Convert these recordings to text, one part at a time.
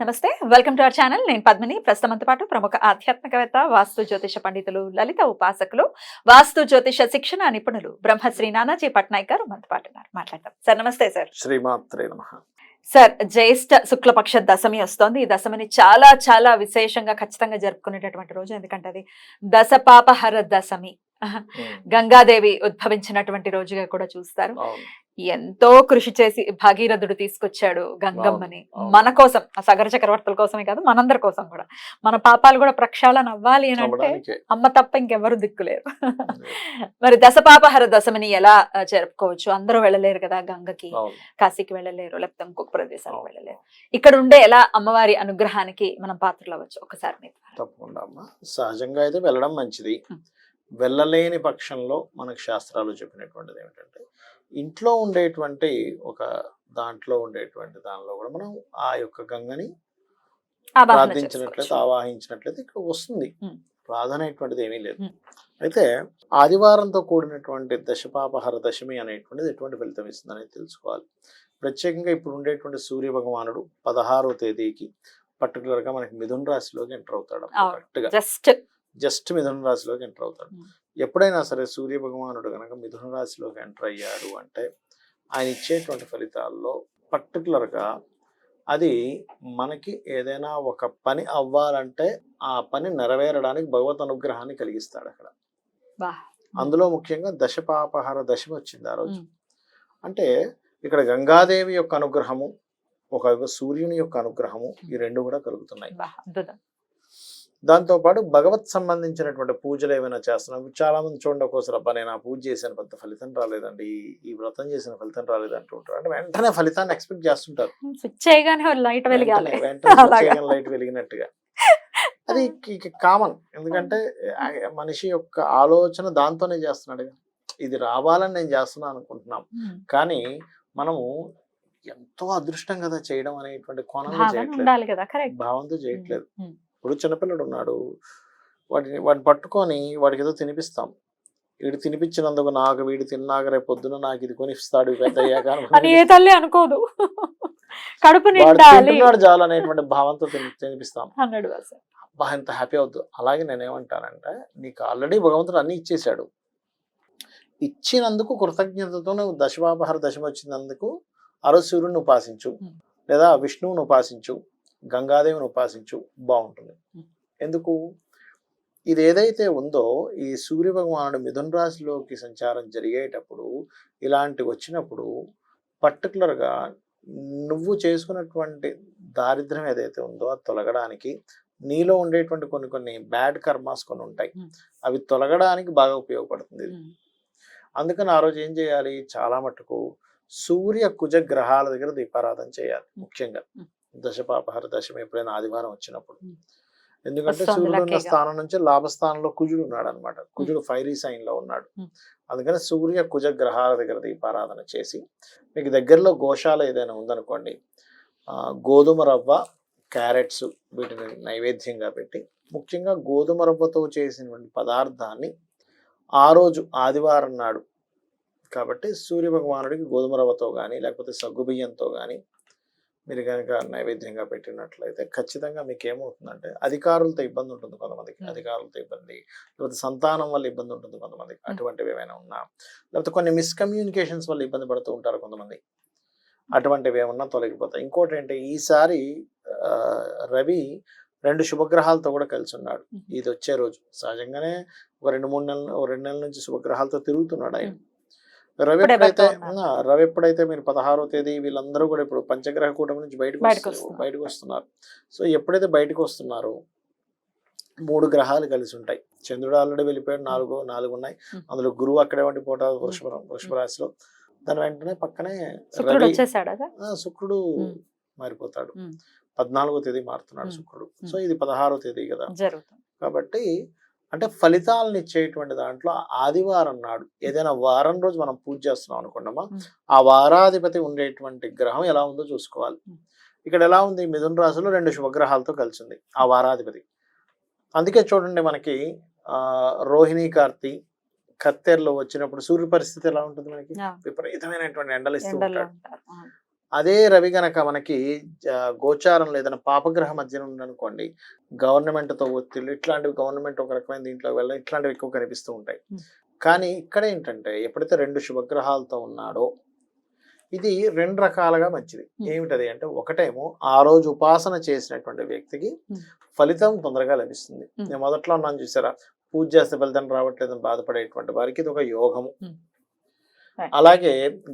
నమస్తే welcome to our channel. నేను పద్మిని. ప్రస్తుతంతో పాటు ప్రముఖ ఆధ్యాత్మికవేత్త వాస్తు జ్యోతిష పండితులు లలిత ఉపాసకులు వాస్తు జ్యోతిష శిక్షణ నిపుణులు బ్రహ్మశ్రీ నానాజీ పట్నాయక్ గారు మనతో పాటు ఉన్నారు. మాట్లాడతాం సార్ నమస్తే సార్. శ్రీమాత్రే నమ. సార్ జ్యేష్ఠ శుక్లపక్ష దశమి వస్తోంది. ఈ దశమిని చాలా చాలా విశేషంగా ఖచ్చితంగా జరుపుకునేటటువంటి రోజు. ఎందుకంటే అది దశపాపహర దశమి. గంగాదేవి ఉద్భవించినటువంటి రోజుగా కూడా చూస్తారు. ఎంతో కృషి చేసి భగీరథుడు తీసుకొచ్చాడు గంగమ్మని. మన కోసం ఆ సగర చక్రవర్తుల కోసమే కాదు మనందరి కోసం కూడా. మన పాపాలు కూడా ప్రక్షాళన అవ్వాలి అని అంటే. అమ్మ తప్ప ఇంకెవరు దిక్కులేరు మరి దశపాపహర దశమిని ఎలా జరుపుకోవచ్చు? అందరూ వెళ్ళలేరు కదా గంగకి. కాశీకి వెళ్ళలేరు లేకపోతే ఇంకొక ప్రదేశానికి అవును. వెళ్ళలేరు. ఇక్కడ ఉండే ఎలా అమ్మవారి అనుగ్రహానికి మనం పాత్రలు అవ్వచ్చు? ఒకసారి మీరు తప్పకుండా అమ్మా. సహజంగా అయితే వెళ్ళడం మంచిది. వెళ్ళలేని పక్షంలో మనకు శాస్త్రాలు చెప్పినటువంటిది ఏమిటంటే ఇంట్లో ఉండేటువంటి ఒక దాంట్లో ఉండేటువంటి దానిలో కూడా మనం ఆ యొక్క గంగని ప్రార్థించినట్లయితే. ఆవాహించినట్లయితే ఇక్కడ వస్తుంది Hmm. ప్రార్థనేటువంటిది ఏమీ లేదు. అయితే ఆదివారంతో కూడినటువంటి దశపాపహర దశమి అనేటువంటిది ఎటువంటి ఫలితం ఇస్తుంది అనేది తెలుసుకోవాలి ప్రత్యేకంగా ఇప్పుడు ఉండేటువంటి సూర్య భగవానుడు పదహారో తేదీకి particular గా మనకి మిథున రాశిలోకి ఎంటర్ అవుతాడు. కరెక్ట్గా జస్ట్ జస్ట్ మిథున రాశిలోకి ఎంటర్ అవుతాడు. Hmm. ఎప్పుడైనా సరే సూర్య భగవానుడు కనుక మిథున రాశిలోకి ఎంటర్ అయ్యాడు అంటే ఆయన ఇచ్చేటువంటి ఫలితాల్లో particular గా అది మనకి ఏదైనా ఒక పని అవ్వాలంటే ఆ పని నెరవేరడానికి భగవత్ అనుగ్రహాన్ని కలిగిస్తాడు అక్కడ. అందులో ముఖ్యంగా దశపాపహార దశమి వచ్చింది ఆ రోజు. ఉమ్. అంటే ఇక్కడ గంగాదేవి యొక్క అనుగ్రహము ఒక సూర్యుని యొక్క అనుగ్రహము ఈ రెండు కూడా కలుగుతున్నాయి. బా అద్భుతం దాంతో పాటు భగవత్ సంబంధించినటువంటి పూజలు ఏమైనా చేస్తున్నాం చాలా మంది చూడండి ఒక్కోసారి అబ్బా నేను ఆ పూజ చేసిన పెద్ద ఫలితం రాలేదండి. ఈ- వ్రతం చేసిన ఫలితం రాలేదు అంటుంటారు అంటే వెంటనే ఫలితాన్ని ఎక్స్పెక్ట్ చేస్తుంటారు. లైట్ వెలిగాలి. వెంటనే-. లైట్ వెలిగినట్టుగా. అది కామన్. ఎందుకంటే మనిషి యొక్క ఆలోచన దాంతోనే చేస్తున్నాడు. ఇది రావాలని నేను చేస్తున్నాను అనుకుంటున్నాం. కానీ మనము ఎంతో అదృష్టం కదా చేయడం అనేటువంటి కోణంలో చేయట్లేదు. భావంతో చేయట్లేదు. ఇప్పుడు చిన్నపిల్లడు ఉన్నాడు వాడిని వాడిని పట్టుకొని వాడికి ఏదో తినిపిస్తాం. వీడు తినిపించినందుకు నాకు వీడు తిన్నాక రేపు పొద్దున నాకు ఇది కొనిస్తాడు పెద్ద అయ్యాక ఏ తల్లి అనుకోదు. కడుపు తింటున్నాడు చాలు అనేటువంటి భావంతో తిని- తినిపిస్తాం. అబ్బా ఎంత హ్యాపీ అవుద్దు. అలాగే నేనేమంటానంటే నీకు ఆల్రెడీ భగవంతుడు అన్ని ఇచ్చేశాడు. ఇచ్చినందుకు కృతజ్ఞతతో నువ్వు దశవాపహార దశమి వచ్చినందుకు సూర్యుడిని ఉపాసించు. లేదా విష్ణువుని ఉపాసించు. గంగాదేవిని ఉపాసించు బాగుంటుంది. ఎందుకు ఇది ఏదైతే ఉందో ఈ సూర్య భగవానుడు మిథున రాశిలోకి సంచారం జరిగేటప్పుడు ఇలాంటివి వచ్చినప్పుడు పర్టికులర్గా నువ్వు చేసుకున్నటువంటి దారిద్ర్యం ఏదైతే ఉందో అది తొలగడానికి నీలో ఉండేటువంటి కొన్ని కొన్ని బ్యాడ్ కర్మాస్ కొన్ని ఉంటాయి. అవి తొలగడానికి బాగా ఉపయోగపడుతుంది. అందుకని ఆ రోజు ఏం చేయాలి చాలా మటుకు సూర్య కుజ గ్రహాల దగ్గర దీపారాధన చేయాలి ముఖ్యంగా. దశపాపహార దశమి ఎప్పుడైనా ఆదివారం వచ్చినప్పుడు. ఎందుకంటే సూర్యుడు ఉన్న. స్థానం నుంచి లాభస్థానంలో కుజుడు ఉన్నాడు అనమాట కుజుడు ఫైరీ సైన్లో ఉన్నాడు. అందుకని సూర్య కుజ గ్రహాల దగ్గర దీపారాధన చేసి మీకు దగ్గరలో గోశాల ఏదైనా ఉందనుకోండి ఆ, గోధుమ రవ్వ క్యారెట్స్ వీటిని నైవేద్యంగా పెట్టి ముఖ్యంగా గోధుమ రవ్వతో చేసినటువంటి పదార్థాన్ని ఆ రోజు ఆదివారం నాడు కాబట్టి సూర్య భగవానుడికి గోధుమ రవ్వతో కానీ లేకపోతే సగ్గుబియ్యంతో కానీ మీరు కనుక నైవేద్యంగా పెట్టినట్లయితే ఖచ్చితంగా మీకు ఏమవుతుందంటే అధికారులతో ఇబ్బంది ఉంటుంది కొంతమందికి. అధికారులతో ఇబ్బంది లేకపోతే సంతానం వల్ల ఇబ్బంది ఉంటుంది కొంతమందికి అటువంటివి ఏమైనా ఉన్నా లేకపోతే కొన్ని మిస్కమ్యూనికేషన్స్ వల్ల ఇబ్బంది పడుతూ ఉంటారు కొంతమంది. అటువంటివి ఏమన్నా తొలగిపోతాయి. ఇంకోటి ఏంటి ఈసారి రవి రెండు శుభగ్రహాలతో కూడా కలిసి ఉన్నాడు. ఇది వచ్చే రోజు. సహజంగానే ఒక రెండు మూడు నెలలు ఒక రెండు నెలల నుంచి శుభగ్రహాలతో తిరుగుతున్నాడు ఆయన. రవి ఎప్పుడైతే రవి ఎప్పుడైతే మీరు పదహారో తేదీ వీళ్ళందరూ కూడా ఇప్పుడు పంచగ్రహ కూటమి నుంచి బయటకు బయటకు వస్తు- వస్తున్నారు. సో ఎప్పుడైతే బయటకు వస్తున్నారో మూడు గ్రహాలు కలిసి ఉంటాయి చంద్రుడు ఆల్రెడీ వెళ్ళిపోయాడు నాలుగు నాలుగు ఉన్నాయి. అందులో గురువు అక్కడే ఉండిపోతాడు వృషభ వృషభ రాశిలో. దాని వెంటనే పక్కనే రవి శుక్రుడు. మారిపోతాడు. పద్నాలుగో తేదీ మారుతున్నాడు. శుక్రుడు. సో ఇది పదహారో తేదీ కదా. కాబట్టి అంటే ఫలితాలను ఇచ్చేటువంటి దాంట్లో ఆదివారం నాడు ఏదైనా వారం రోజు మనం పూజ చేస్తున్నాం అనుకున్నామా. ఆ వారాధిపతి ఉండేటువంటి గ్రహం ఎలా ఉందో చూసుకోవాలి. ఇక్కడ ఎలా ఉంది? మిథున రాశిలో రెండు శుభగ్రహాలతో కలిసింది ఆ వారాధిపతి. అందుకే చూడండి మనకి ఆ రోహిణి కార్తి కత్తెరలో వచ్చినప్పుడు సూర్య పరిస్థితి ఎలా ఉంటుంది మనకి? విపరీతమైనటువంటి ఎండలు ఇస్తూ ఉంటాడు. అదే రవి గనక మనకి గోచారంలో ఏదైనా పాపగ్రహ మధ్యన ఉందనుకోండి గవర్నమెంట్తో ఒత్తిళ్ళు ఇట్లాంటివి గవర్నమెంట్ ఒక రకమైన దీంట్లో వెళ్ళడం ఇట్లాంటివి ఎక్కువ కనిపిస్తూ ఉంటాయి. కానీ ఇక్కడ ఏంటంటే ఎప్పుడైతే రెండు శుభగ్రహాలతో ఉన్నాడో ఇది రెండు రకాలుగా మంచిది. ఏమిటది అంటే ఒకటేమో ఆ రోజు ఉపాసన చేసినటువంటి వ్యక్తికి. ఫలితం తొందరగా లభిస్తుంది. నేను మొదట్లో ఉన్నాను చూసారా పూజ చేస్తే ఫలితం రావట్లేదని బాధపడేటువంటి వారికి ఇది ఒక యోగము. అలాగే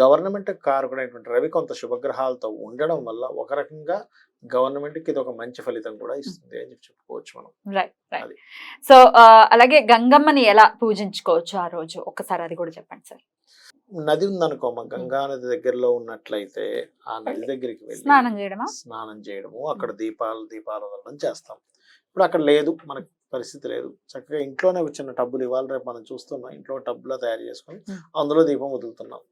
గవర్నమెంట్ కారకుడైనటువంటి రవి కొంత శుభగ్రహాలతో ఉండడం వల్ల ఒక రకంగా గవర్నమెంట్కి ఇది ఒక మంచి ఫలితం కూడా ఇస్తుంది అని చెప్పి చెప్పుకోవచ్చు మనం. రైట్ రైట్ అది. సో అలాగే గంగమ్మని ఎలా పూజించుకోవచ్చు ఆ రోజు? ఒక్కసారి అది కూడా చెప్పండి సార్. నది ఉందనుకో మా గంగా నది దగ్గరలో ఉన్నట్లయితే ఆ నది దగ్గరికి వెళ్ళి స్నానం చేయడమా? స్నానం చేయడము అక్కడ దీపాలు దీపాలు వదలడం చేస్తాం. ఇప్పుడు అక్కడ లేదు. మనకు పరిస్థితి లేదు. చక్కగా ఇంట్లోనే చిన్న టబ్బులు ఇవాళ రేపు మనం చూస్తున్నాం. ఇంట్లో టబ్బులో తయారు చేసుకొని. అందులో దీపం వదులుతున్నాం.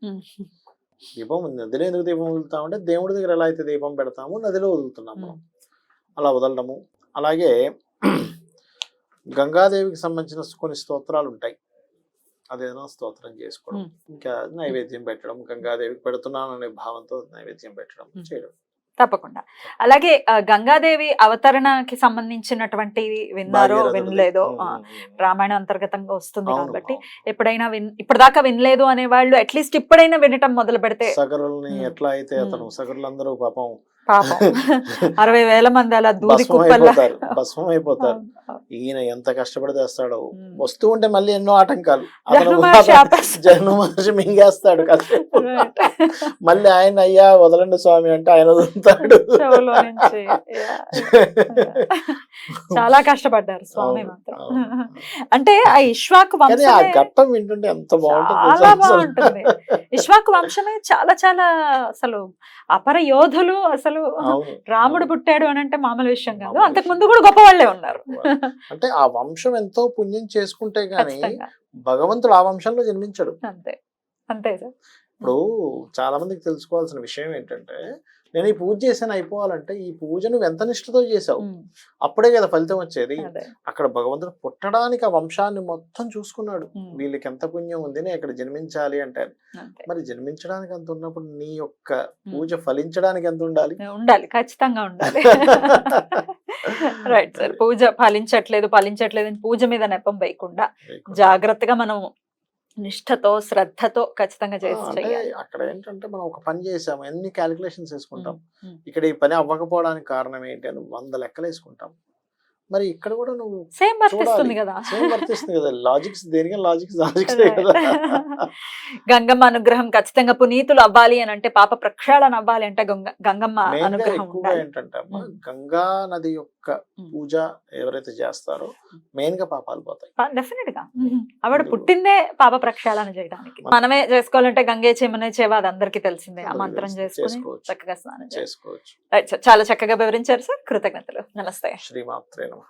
దీపం. నదిలో ఎందుకు దీపం వదులుతామంటే దేవుడి దగ్గర ఎలా అయితే దీపం పెడతామో నదిలో వదులుతున్నాం మనం. ఉమ్, అలా వదలడము. అలాగే గంగాదేవికి సంబంధించిన కొన్ని స్తోత్రాలు ఉంటాయి. అదేదైనా స్తోత్రం చేసుకోవడం. ఇంకా నైవేద్యం పెట్టడం గంగాదేవికి పెడుతున్నాను అనే భావంతో నైవేద్యం పెట్టడం. చేయడం. తప్పకుండా అలాగే గంగాదేవి అవతరణకి సంబంధించినటువంటి విన్నారో. వినలేదో. రామాయణం అంతర్గతంగా వస్తుంది కాబట్టి. ఎప్పుడైనా విన్ ఇప్పటిదాకా వినలేదు అనే వాళ్ళు అట్లీస్ట్ ఇప్పుడైనా వినటం మొదలు పెడితే సగరుల్ని. ఎట్లా అయితే అతను సగరులందరూ పాపం పాపం అరవై వేల మంది అలా దూది భస్మం అయిపోతారు భస్మం అయిపోతారు ఈయన ఎంత కష్టపడి తెస్తాడో. వస్తూ ఉంటే మళ్ళీ ఎన్నో ఆటంకాలు జహ్ను మహర్షి మింగేస్తాడు కాసేపు. మళ్ళీ ఆయన అయ్యా వదలండి స్వామి అంటే ఆయన వదులుతాడు. చాలా కష్టపడ్డారు స్వామి మాత్రం. అంటే ఆ ఇష్వాకు కానీ ఆ ఘట్టం వింటుంటే ఎంత బాగుంటుంది చాలా? బాగుంటుంది. ఇష్వాకు వంశమే చాలా చాలా అసలు అపర యోధులు అసలు అవును, రాముడు. పుట్టాడు అని అంటే మామూలు విషయం కాదు. అంతకు. ముందు కూడా గొప్ప వాళ్ళే ఉన్నారు. అంటే ఆ వంశం ఎంతో పుణ్యం చేసుకుంటే గాని భగవంతుడు ఆ వంశంలో జన్మించడు. అంతే. అంతే సార్. ఇప్పుడు చాలా మందికి తెలుసుకోవాల్సిన విషయం ఏంటంటే నేను ఈ పూజ చేశాను అయిపోవాలంటే ఈ పూజ నువ్వు ఎంత నిష్ఠతో చేసావు అప్పుడే కదా ఫలితం వచ్చేది. అక్కడ భగవంతుడు పుట్టడానికి ఆ వంశాన్ని మొత్తం చూసుకున్నాడు. వీళ్ళకి ఎంత పుణ్యం ఉంది నేను ఇక్కడ జన్మించాలి అంటే అంతే. మరి జన్మించడానికి అంత ఉన్నప్పుడు నీ యొక్క పూజ ఫలించడానికి ఎంత ఉండాలి? ఉండాలి. ఖచ్చితంగా ఉండాలి. రైట్ సార్ పూజ ఫలించట్లేదు ఫలించట్లేదు పూజ మీద నెపం వేయకుండా జాగ్రత్తగా మనం నిష్ఠతో శ్రద్ధతో ఖచ్చితంగా చేసి అక్కడ ఏంటంటే మనం ఒక పని చేసాము ఎన్ని క్యాలిక్యులేషన్స్ వేసుకుంటాం. ఇక్కడ ఈ పని అవ్వకపోవడానికి కారణం ఏంటి అని వంద లెక్కలు వేసుకుంటాం మరి ఇక్కడ కూడా నువ్వు సేమ్ వర్తిస్తుంది. కదా. సేమ్ వర్తిస్తుంది కదా. లాజిక్స్ దేనిగా లాజిక్స్ లాజిక్స్ కదా. గంగమ్మ అనుగ్రహం ఖచ్చితంగా పునీతులు అవ్వాలి అని అంటే పాప ప్రక్షాళన అవ్వాలి అంటే గంగ- గంగమ్మ అనుగ్రహం ఎక్కువగా ఏంటంటే. గంగా నది యొక్క. పూజ ఎవరైతే చేస్తారో మెయిన్గా పాపాలు పోతాయి. డెఫినెట్గా. ఆవిడ పుట్టిందే పాప ప్రక్షాళన చేయడానికి. మనమే చేసుకోవాలంటే గంగే చెమనే చేవ అది అందరికీ తెలిసిందే. ఆ మంత్రం. చేసుకుని చేసుకోవచ్చు. చక్కగా స్నానం చేసుకోవచ్చు. చాలా చక్కగా వివరించారు సార్. కృతజ్ఞతలు. నమస్తే. శ్రీమాత్రే